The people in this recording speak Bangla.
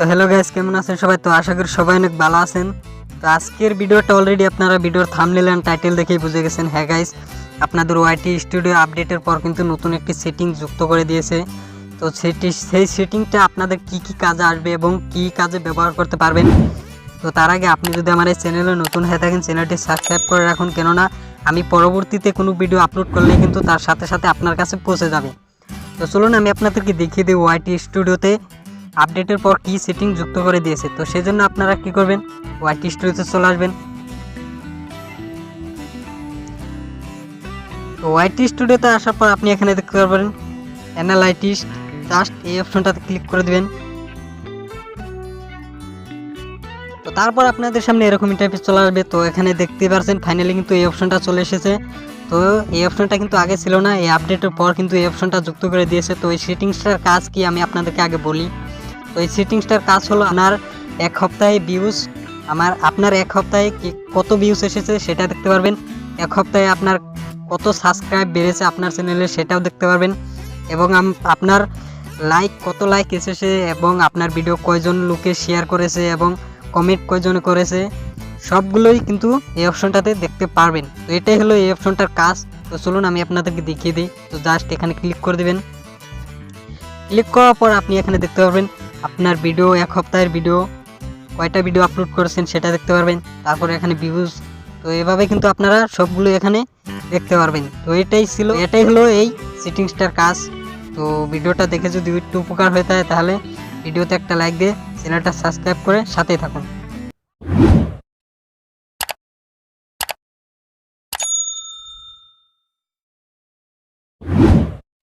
তো হ্যালো গাইস কেমন আছেন সবাই? তো আশা করি সবাই অনেক ভালো আছেন। তো আজকের ভিডিওটা অলরেডি আপনারা ভিডিওর থামনেল অ্যান্ড টাইটেল দেখেই বুঝে গেছেন। হ্যাঁ গাইস আপনাদের ওয়াইটি স্টুডিও আপডেটের পর কিন্তু নতুন একটি সেটিং যুক্ত করে দিয়েছে। তো সেটি, সেই সেটিংটা আপনাদের কি কি কাজে আসবে এবং কি কাজে ব্যবহার করতে পারবেন? তো তার আগে আপনি যদি আমার এই চ্যানেলে নতুন হয়ে থাকেন চ্যানেলটি সাবস্ক্রাইব করে রাখুন। কেননা, আমি পরবর্তীতে কোনো ভিডিও আপলোড করলে কিন্তু তার সাথে সাথে আপনার কাছে পৌঁছে যাবে। তো চলুন, আমি আপনাদেরকে দেখিয়ে দিই ওয়াইটি স্টুডিওতে আপডেটের পর কি সেটিং যুক্ত করে দিয়েছে? তো সেজন্য আপনারা কি করবেন? ওয়াইটি স্টুডিওতে চলে আসবেন। ওয়াইটি স্টুডিওতে আসার পর আপনি এখানে দেখতে পারবেন অ্যানালাইটিস জাস্ট এই অপশনটাতে ক্লিক করে দিবেন। তো তারপর আপনাদের সামনে এরকম ইন্টারফেস চলে আসবে। তো এখানে দেখতে পারছেন ফাইনালি কিন্তু এই অপশনটা চলে এসেছে। তো এই অপশনটা কিন্তু আগে ছিল না, এই আপডেটের পর কিন্তু এই অপশনটা যুক্ত করে দিয়েছে। তো এই সেটিংসটার কাজ কি আমি আপনাদেরকে আগে বলি। তো এই সেটিংসটার কাজ হলো আপনার এক সপ্তাহে ভিউজ আমার, আপনার এক সপ্তাহে কত ভিউজ এসেছে সেটা দেখতে পারবেন। এক সপ্তাহে আপনার কত সাবস্ক্রাইব বেড়েছে আপনার চ্যানেলে সেটাও দেখতে পারবেন। এবং আপনার লাইক কত লাইক এসেছে এবং আপনার ভিডিও কয়জন লোকে শেয়ার করেছে এবং কমেন্ট কয়জন করেছে, সবগুলোই কিন্তু এই অপশনটাতে দেখতে পারবেন। তো এটাই হলো এই অপশনটার কাজ। তো চলুন আমি আপনাদেরকে দেখিয়ে দিই। তো জাস্ট এখানে ক্লিক করে দেবেন। ক্লিক করার পর আপনি এখানে দেখতে পারবেন আপনার ভিডিও এক সপ্তাহের ভিডিও কয়টা ভিডিও আপলোড করেছেন সেটা দেখতে পারবেন। তারপরে এখানে ভিউজ তো এভাবে কিন্তু আপনারা সবগুলো এখানে দেখতে পারবেন। তো এটাই ছিল, এটাই হলো এই সিটিংসটার কাজ। তো ভিডিওটা দেখে যদি একটু উপকার হয়ে থাকে তাহলে ভিডিওতে একটা লাইক দিয়ে চ্যানেলটা সাবস্ক্রাইব করে সাথেই থাকুন।